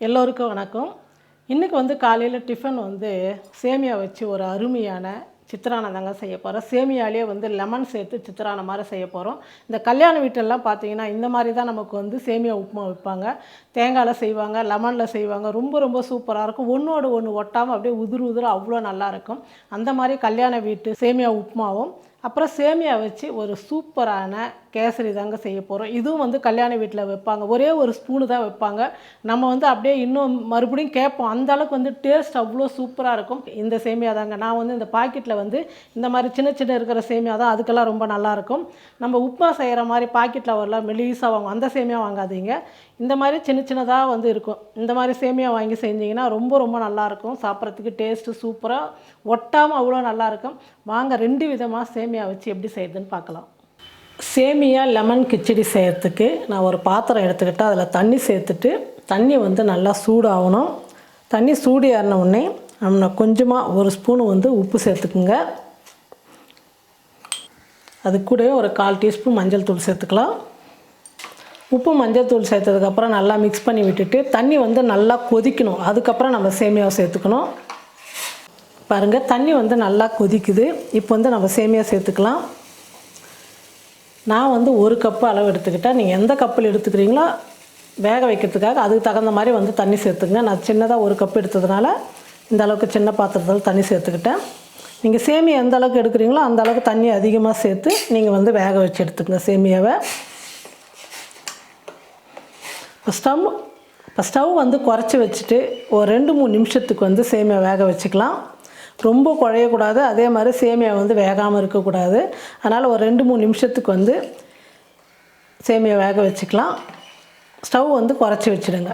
எல்லோருக்கும் வணக்கம். இன்றைக்கி வந்து காலையில் டிஃபன் வந்து சேமியா வச்சு ஒரு அருமையான சித்திரானம் தாங்க செய்ய போகிறோம் சேமியாலே வந்து லெமன் சேர்த்து சித்திரானம் மாதிரி செய்ய போகிறோம் இந்த கல்யாண வீட்டெல்லாம் பார்த்தீங்கன்னா இந்த மாதிரி தான் நமக்கு வந்து சேமியா உப்புமா வைப்பாங்க தேங்காயில் செய்வாங்க லெமனில் செய்வாங்க. ரொம்ப ரொம்ப சூப்பராக இருக்கும். ஒன்றோடு ஒன்று ஒட்டாமல் அப்படியே உதிர் உதிர அவ்வளோ நல்லாயிருக்கும் அந்த மாதிரி கல்யாண வீட்டு சேமியா உப்புமாவும் அப்புறம் சேமியா வச்சு ஒரு சூப்பரான கேசரி தாங்க செய்ய போகிறோம் இதுவும் வந்து கல்யாண வீட்டில் வைப்பாங்க. ஒரே ஒரு ஸ்பூனு தான் வைப்பாங்க. நம்ம வந்து அப்படியே இன்னும் மறுபடியும் கேட்போம். அந்த அளவுக்கு வந்து டேஸ்ட் அவ்வளோ சூப்பராக இருக்கும். இந்த சேமியா தாங்க. நான் வந்து இந்த பாக்கெட்டில் வந்து இந்த மாதிரி சின்ன சின்ன இருக்கிற சேமியா தான். அதுக்கெல்லாம் ரொம்ப நல்லாயிருக்கும் நம்ம உப்புமா செய்கிற மாதிரி பாக்கெட்டில் வரல மெலிசாக வாங்கும். அந்த சேமியா வாங்காதீங்க. இந்த மாதிரி சின்ன சின்னதாக வந்து இருக்கும். இந்த மாதிரி சேமியா வாங்கி செஞ்சிங்கன்னா ரொம்ப ரொம்ப நல்லாயிருக்கும் சாப்பிட்றதுக்கு டேஸ்ட்டு சூப்பராக ஒட்டாமல் அவ்வளோ நல்லாயிருக்கும் வாங்க ரெண்டு விதமாக சேமியா வச்சு எப்படி செய்யுதுன்னு பார்க்கலாம். சேமியா லெமன் கிச்சடி செய்கிறதுக்கு நான் ஒரு பாத்திரம் எடுத்துக்கிட்டு அதில் தண்ணி சேர்த்துட்டு தண்ணி வந்து நல்லா சூடாகணும். தண்ணி சூடு ஏறின உடனே நம்ம கொஞ்சமாக ஒரு ஸ்பூன் வந்து உப்பு சேர்த்துக்குங்க. அது கூடவே ஒரு கால் டீஸ்பூன் மஞ்சள் தூள் சேர்த்துக்கலாம். உப்பு மஞ்சள் தூள் சேர்த்ததுக்கப்புறம் நல்லா மிக்ஸ் பண்ணி விட்டுட்டு தண்ணி வந்து நல்லா கொதிக்கணும். அதுக்கப்புறம் நம்ம சேமியாவை சேர்த்துக்கணும். பாருங்கள் தண்ணி வந்து நல்லா கொதிக்குது. இப்போ வந்து நம்ம சேமியா சேர்த்துக்கலாம். நான் வந்து ஒரு கப்பு அளவு எடுத்துக்கிட்டேன் நீங்கள் எந்த கப்பில் எடுத்துக்கிறீங்களோ வேக வைக்கிறதுக்காக அதுக்கு தகுந்த மாதிரி வந்து தண்ணி சேர்த்துங்க நான் சின்னதாக ஒரு கப் எடுத்ததுனால இந்த அளவுக்கு சின்ன பாத்திரத்தில் தண்ணி சேர்த்துக்கிட்டேன். நீங்கள் சேமியா எந்த அளவுக்கு எடுக்கிறீங்களோ அந்த அளவுக்கு தண்ணி அதிகமாக சேர்த்து நீங்கள் வந்து வேக வச்சு எடுத்துக்கங்க சேமியாவை. இப்போ ஸ்டவ் இப்போ ஸ்டவ் வந்து குறைச்சி வச்சுட்டு ஒரு ரெண்டு மூணு நிமிஷத்துக்கு வந்து சேமியா வேக வச்சுக்கலாம். ரொம்ப குழையக்கூடாது. அதே மாதிரி சேமியா வந்து வேகாமல் இருக்கக்கூடாது. அதனால் ஒரு ரெண்டு மூணு நிமிஷத்துக்கு வந்து சேமியா வேக வச்சுக்கலாம். ஸ்டவ் வந்து குறைச்சி வச்சுடுங்க.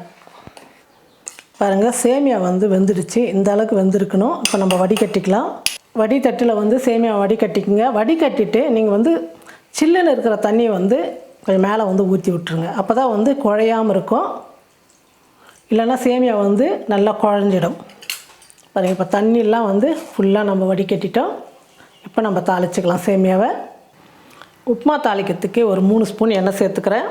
பாருங்கள் சேமியா வந்து வெந்துடுச்சு. இந்த அளவுக்கு வெந்திருக்கணும். இப்போ நம்ம வடிகட்டிக்கலாம். வடித்தட்டில் வந்து சேமியா வடிகட்டிக்குங்க. வடிகட்டிட்டு நீங்கள் வந்து சில்லுன்னு இருக்கிற தண்ணியை வந்து கொஞ்சம் மேலே வந்து ஊற்றி விட்ருங்க அப்போ தான் வந்து குழையாமல் இருக்கும். இல்லைன்னா சேமியா வந்து நல்லா குழஞ்சிடும். பாருங்கள் இப்போ தண்ணிலாம் வந்து ஃபுல்லாக நம்ம வடிகட்டிட்டோம். இப்போ நம்ம தாளிச்சிக்கலாம் சேமியாவை. உப்புமா தாளிக்கிறதுக்கு ஒரு மூணு ஸ்பூன் எண்ணெய் சேர்த்துக்கிறேன்.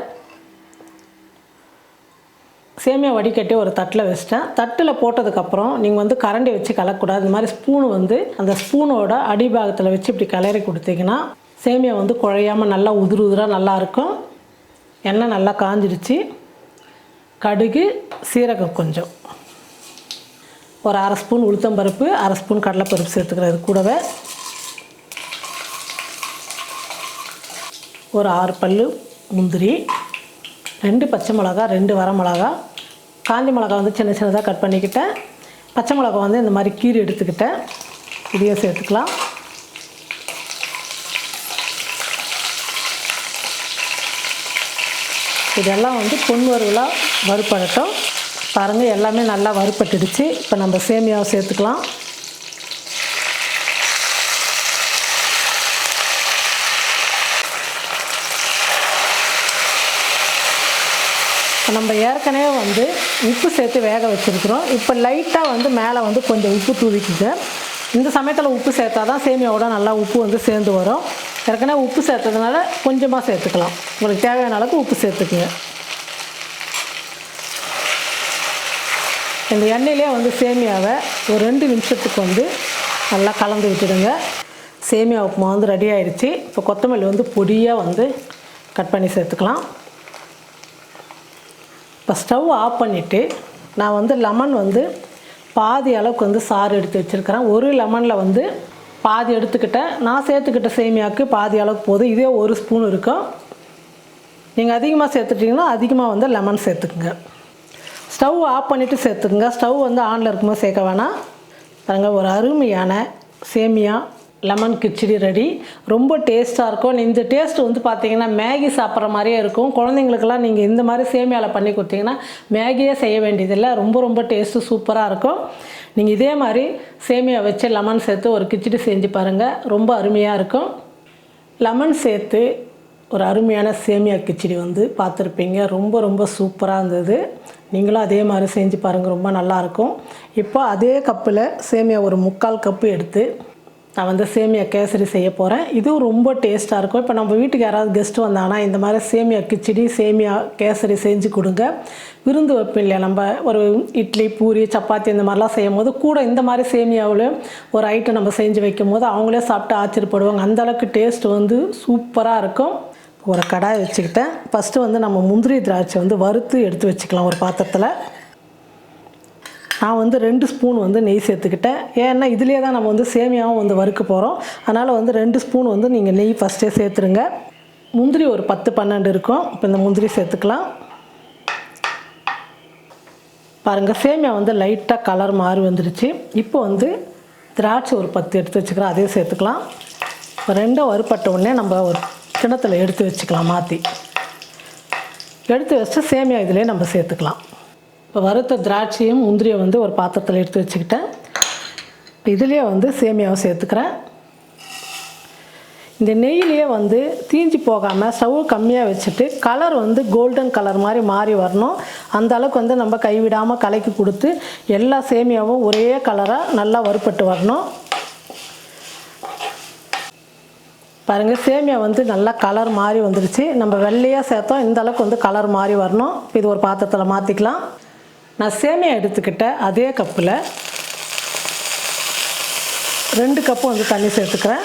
சேமியா வடிகட்டி ஒரு தட்டில் வச்சிட்டேன். தட்டில் போட்டதுக்கப்புறம் நீங்கள் வந்து கரண்டி வச்சு கலக்கக்கூடாது. இந்த மாதிரி ஸ்பூனு வந்து அந்த ஸ்பூனோட அடிபாகத்தில் வச்சு இப்படி கிளறி கொடுத்தீங்கன்னா சேமியா வந்து குழையாமல் நல்லா உதிர் உதிராக நல்லாயிருக்கும் எண்ணெய் நல்லா காஞ்சிடுச்சு. கடுகு சீரகம் கொஞ்சம். ஒரு அரை ஸ்பூன் உளுத்தம்பருப்பு அரை ஸ்பூன் கடலைப்பருப்பு சேர்த்துக்கிறது கூடவே. ஒரு ஆறு பல்லு முந்திரி ரெண்டு பச்சை மிளகா ரெண்டு வர மிளகா. காஞ்ச மிளகா வந்து சின்ன சின்னதாக கட் பண்ணிக்கிட்டேன். பச்சை மிளகா வந்து இந்த மாதிரி கீரி எடுத்துக்கிட்டேன். இதையும் சேர்த்துக்கலாம். இதெல்லாம் வந்து பொன் வறுவலாக வறுப்படட்டும். பாருங்கள் எல்லாமே நல்லா வறுப்பட்டுடுச்சு இப்போ நம்ம சேமியாவை சேர்த்துக்கலாம். நம்ம ஏற்கனவே வந்து உப்பு சேர்த்து வேக வச்சுருக்குறோம். இப்போ லைட்டாக வந்து மேலே வந்து கொஞ்சம் உப்பு தூவிக்குங்க. இந்த சமயத்தில் உப்பு சேர்த்தா தான் சேமியாவோட நல்லா உப்பு வந்து சேர்ந்து வரும். ஏற்கனவே உப்பு சேர்த்ததுனால கொஞ்சமாக சேர்த்துக்கலாம். உங்களுக்கு தேவையான அளவுக்கு உப்பு சேர்த்துக்குங்க. இந்த எண்ணெயிலே வந்து சேமியாவை ஒரு ரெண்டு நிமிஷத்துக்கு வந்து நல்லா கலந்து விட்டுடுங்க. சேமியா உப்புமா வந்து ரெடி ஆயிடுச்சு. இப்போ கொத்தமல்லி வந்து பொடியாக வந்து கட் பண்ணி சேர்த்துக்கலாம். இப்போ ஸ்டவ் ஆஃப் பண்ணிவிட்டு நான் வந்து லெமன் வந்து பாதி அளவுக்கு வந்து சாறு எடுத்து வச்சுருக்கிறேன். ஒரு லெமனில் வந்து பாதி எடுத்துக்கிட்டேன். நான் சேர்த்துக்கிட்ட சேமியாவுக்கு பாதி அளவுக்கு போதும். இதே ஒரு ஸ்பூன் இருக்கும். நீங்கள் அதிகமாக சேர்த்துட்டிங்கன்னா அதிகமாக வந்து லெமன் சேர்த்துக்குங்க. ஸ்டவ் ஆஃப் பண்ணிவிட்டு சேர்த்துக்குங்க. ஸ்டவ் வந்து ஆனில் இருக்கும்போது சேர்க்க வேணாம். பாருங்க ஒரு அருமையான சேமியா லெமன் கிச்சடி ரெடி. ரொம்ப டேஸ்ட்டாக இருக்கும். இந்த டேஸ்ட் வந்து பார்த்தீங்கன்னா மேகி சாப்பிட்ற மாதிரியே இருக்கும். குழந்தைங்களுக்கெல்லாம் நீங்கள் இந்த மாதிரி சேமியாவில் பண்ணி கொடுத்தீங்கன்னா மேகியே செய்ய வேண்டியதில்லை. ரொம்ப ரொம்ப டேஸ்ட்டு சூப்பராக இருக்கும். நீங்கள் இதே மாதிரி சேமியா வச்சு லெமன் சேர்த்து ஒரு கிச்சடி செஞ்சு பாருங்கள் ரொம்ப அருமையாக இருக்கும். லெமன் சேர்த்து ஒரு அருமையான சேமியா கிச்சடி வந்து பார்த்துருப்பீங்க. ரொம்ப ரொம்ப சூப்பராக இருந்தது. நீங்களும் அதே மாதிரி செஞ்சு பாருங்கள் ரொம்ப நல்லாயிருக்கும் இப்போ அதே கப்பில் சேமியா ஒரு முக்கால் கப்பு எடுத்து நான் வந்து சேமியா கேசரி செய்ய போகிறேன் இதுவும் ரொம்ப டேஸ்ட்டாக இருக்கும். இப்போ நம்ம வீட்டுக்கு யாராவது கெஸ்ட்டு வந்தாங்கன்னா இந்த மாதிரி சேமியா கிச்சடி சேமியா கேசரி செஞ்சு கொடுங்க. விருந்து வைப்போம் இல்லையா? நம்ம ஒரு இட்லி பூரி சப்பாத்தி இந்த மாதிரிலாம் செய்யும் போது கூட இந்த மாதிரி சேமியாவில் ஒரு ஐட்டம் நம்ம செஞ்சு வைக்கும் போது அவங்களே சாப்பிட்டு ஆச்சரியப்படுவாங்க. அந்த அளவுக்கு டேஸ்ட் வந்து சூப்பராக இருக்கும். ஒரு கடாய் வச்சுக்கிட்டேன். ஃபஸ்ட்டு வந்து நம்ம முந்திரி திராட்சை வந்து வறுத்து எடுத்து வச்சுக்கலாம் ஒரு பாத்திரத்தில். நான் வந்து ரெண்டு ஸ்பூன் வந்து நெய் சேர்த்துக்கிட்டேன். ஏன்னா இதுலேயே தான் நம்ம வந்து சேமியாவும் வந்து வறுக்க போகிறோம் அதனால் வந்து ரெண்டு ஸ்பூன் வந்து நீங்கள் நெய் ஃபஸ்ட்டே சேர்த்துருங்க. முந்திரி ஒரு பத்து பன்னெண்டு இருக்கும். இப்போ இந்த முந்திரி சேர்த்துக்கலாம். பாருங்கள் சேமியா வந்து லைட்டாக கலர் மாறி வந்துருச்சு. இப்போ வந்து திராட்சை ஒரு பத்து எடுத்து வச்சுக்கிறோம் அதையும் சேர்த்துக்கலாம். இப்போ ரெண்டும் வறுப்பட்ட உடனே நம்ம ஒரு கிணத்துல எடுத்து வச்சுக்கலாம் மாற்றி எடுத்து வச்சுட்டு சேமியா இதிலே நம்ம சேர்த்துக்கலாம். இப்போ வறுத்த திராட்சையும் முந்திரியை வந்து ஒரு பாத்திரத்தில் எடுத்து வச்சுக்கிட்டேன். இதுலேயே வந்து சேமியாவை சேர்த்துக்கிறேன். இந்த நெய்யிலேயே வந்து தீஞ்சு போகாமல் ஸ்டவ் கம்மியாக வச்சுட்டு கலர் வந்து கோல்டன் கலர் மாதிரி மாறி வரணும். அந்த அளவுக்கு வந்து நம்ம கைவிடாமல் கலக்கி கொடுத்து எல்லா சேமியாவும் ஒரே கலராக நல்லா வறுப்பட்டு வரணும். பாருங்கள் சேமியா வந்து நல்லா கலர் மாறி வந்துருச்சு. நம்ம வெள்ளையாக சேர்த்தோம் இந்த அளவுக்கு வந்து கலர் மாறி வரணும். இது ஒரு பாத்திரத்தில் மாற்றிக்கலாம் நான் சேமியா எடுத்துக்கிட்ட அதே கப்பில். ரெண்டு கப்பு வந்து தண்ணி சேர்த்துக்கிறேன்.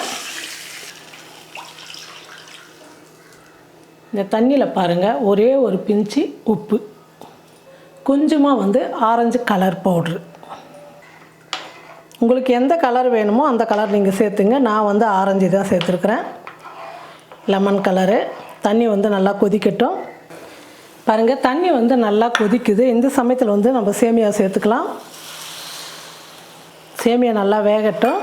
இந்த தண்ணியில் பாருங்கள் ஒரே ஒரு பிஞ்சு உப்பு. கொஞ்சமாக வந்து ஆரஞ்சு கலர் பவுட்ரு உங்களுக்கு எந்த கலர் வேணுமோ அந்த கலர் நீங்கள் சேர்த்துங்க. நான் வந்து ஆரஞ்சு தான் சேர்த்துருக்குறேன். லெமன் கலரு தண்ணி வந்து நல்லா கொதிக்கட்டும். பாருங்கள் தண்ணி வந்து நல்லா கொதிக்குது. இந்த சமயத்தில் வந்து நம்ம சேமியா சேர்த்துக்கலாம். சேமியா நல்லா வேகட்டும்.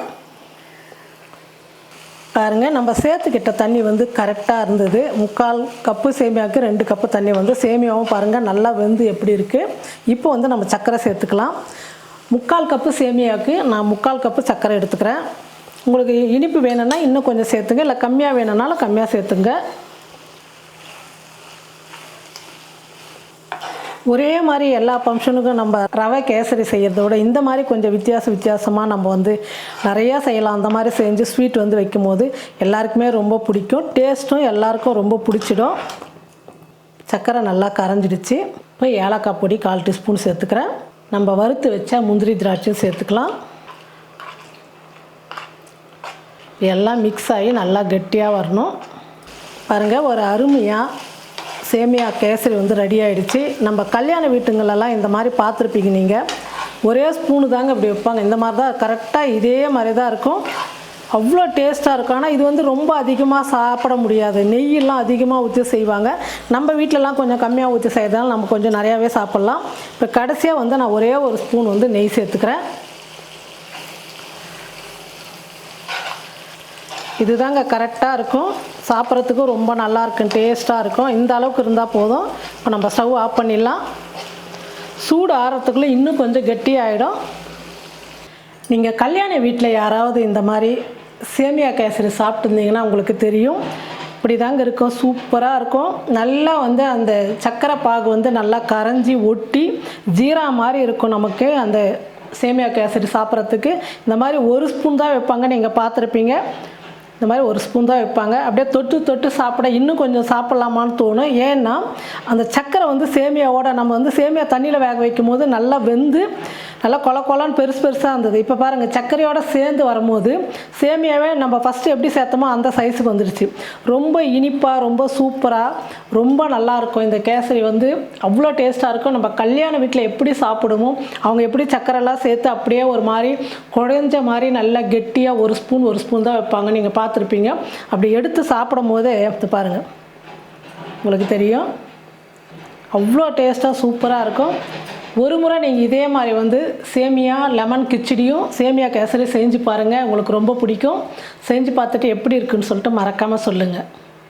பாருங்கள் நம்ம சேர்த்துக்கிட்ட தண்ணி வந்து கரெக்டாக இருந்தது. முக்கால் கப்பு சேமியாவுக்கு ரெண்டு கப்பு தண்ணி வந்து சேமியாவும் பாருங்கள் நல்லா வெந்து எப்படி இருக்குது இப்போ வந்து நம்ம சர்க்கரை சேர்த்துக்கலாம். முக்கால் கப்பு சேமியாவுக்கு நான் முக்கால் கப்பு சர்க்கரை எடுத்துக்கிறேன். உங்களுக்கு இனிப்பு வேணும்னா இன்னும் கொஞ்சம் சேர்த்துங்க. இல்லை கம்மியாக வேணும்னாலும் கம்மியாக சேர்த்துங்க. ஒரே மாதிரி எல்லா ஃபங்க்ஷனுக்கும் நம்ம ரவை கேசரி செய்கிறத விட இந்த மாதிரி கொஞ்சம் வித்தியாச வித்தியாசமாக நம்ம வந்து நிறையா செய்யலாம். அந்த மாதிரி செஞ்சு ஸ்வீட் வந்து வைக்கும்போது எல்லாருக்குமே ரொம்ப பிடிக்கும். டேஸ்ட்டும் எல்லாருக்கும் ரொம்ப பிடிச்சிடும். சர்க்கரை நல்லா கரைஞ்சிடுச்சு. இப்போ ஏலக்காய் பொடி கால் டீஸ்பூன் சேர்த்துக்கிறேன். நம்ம வறுத்து வச்சா முந்திரி திராட்சையும் சேர்த்துக்கலாம். எல்லாம் மிக்ஸ் ஆகி நல்லா கெட்டியாக வரணும். பாருங்கள் ஒரு அருமையாக சேமியா கேசரி வந்து ரெடி ஆகிடுச்சு நம்ம கல்யாண வீட்டுங்களெல்லாம் இந்த மாதிரி பார்த்துருப்பீங்க நீங்கள் ஒரே ஸ்பூனு தாங்க இப்படி வைப்பாங்க. இந்த மாதிரி தான் கரெக்டாக இதே மாதிரி தான் இருக்கும். அவ்வளோ டேஸ்ட்டாக இருக்கும். ஆனால் இது வந்து ரொம்ப அதிகமாக சாப்பிட முடியாது. நெய்யெல்லாம் அதிகமாக ஊற்றி செய்வாங்க. நம்ம வீட்டிலலாம் கொஞ்சம் கம்மியாக ஊற்றி செய்கிறதால நம்ம கொஞ்சம் நிறையாவே சாப்பிட்லாம். இப்போ கடைசியாக வந்து நான் ஒரே ஒரு ஸ்பூன் வந்து நெய் சேர்த்துக்கிறேன். இதுதாங்க கரெக்டாக இருக்கும். சாப்பிட்றதுக்கும் ரொம்ப நல்லா இருக்கும். டேஸ்ட்டாக இருக்கும். இந்த அளவுக்கு இருந்தால் போதும். இப்போ நம்ம ஸ்டவ் ஆஃப் பண்ணிடலாம். சூடு ஆறத்துக்குள்ளே இன்னும் கொஞ்சம் கெட்டியாகிடும் நீங்கள் கல்யாண வீட்டில் யாராவது இந்த மாதிரி சேமியா கேசரி சாப்பிட்டுருந்தீங்கன்னா உங்களுக்கு தெரியும். இப்படி தாங்க இருக்கும். சூப்பராக இருக்கும். நல்லா வந்து அந்த சர்க்கரை பாகு வந்து நல்லா கரைஞ்சி ஒட்டி ஜீரா மாதிரி இருக்கும் நமக்கு அந்த சேமியா கேசரி சாப்பிட்றதுக்கு. இந்த மாதிரி ஒரு ஸ்பூன் தான் வைப்பாங்க. நீங்கள் பார்த்துருப்பீங்க. இந்த மாதிரி ஒரு ஸ்பூன் தான் வைப்பாங்க. அப்படியே தொட்டு தொட்டு சாப்பிட இன்னும் கொஞ்சம் சாப்பிட்லாமான்னு தோணும். ஏன்னா அந்த சக்கரை வந்து சேமியாவோட நம்ம வந்து சேமியா தண்ணியில் வேக வைக்கும் போது நல்லா வெந்து நல்லா கொல கொலன்னு பெருசு பெருசாக இருந்தது. இப்போ பாருங்கள் சர்க்கரையோட சேர்ந்து வரும்போது சேமியாவே நம்ம ஃபஸ்ட்டு எப்படி சேர்த்தோமோ அந்த சைஸுக்கு வந்துடுச்சு ரொம்ப இனிப்பாக ரொம்ப சூப்பராக ரொம்ப நல்லாயிருக்கும் இந்த கேசரி வந்து அவ்வளோ டேஸ்ட்டாக இருக்கும். நம்ம கல்யாண வீட்டில் எப்படி சாப்பிடுமோ அவங்க எப்படி சர்க்கரைலாம் சேர்த்து அப்படியே ஒரு மாதிரி குழஞ்ச மாதிரி நல்லா கெட்டியாக ஒரு ஸ்பூன் ஒரு ஸ்பூன் தான் வைப்பாங்க. நீங்கள் பார்த்து பார்த்துருப்பீங்க. அப்படி எடுத்து சாப்பிடும் போதே எடுத்து பாருங்கள் உங்களுக்கு தெரியும். அவ்வளோ டேஸ்ட்டாக சூப்பராக இருக்கும். ஒரு முறை நீங்கள் இதே மாதிரி வந்து சேமியா லெமன் கிச்சடியும் சேமியா கேசரி செஞ்சு பாருங்கள் உங்களுக்கு ரொம்ப பிடிக்கும். செஞ்சு பார்த்துட்டு எப்படி இருக்குன்னு சொல்லிட்டு மறக்காமல் சொல்லுங்கள்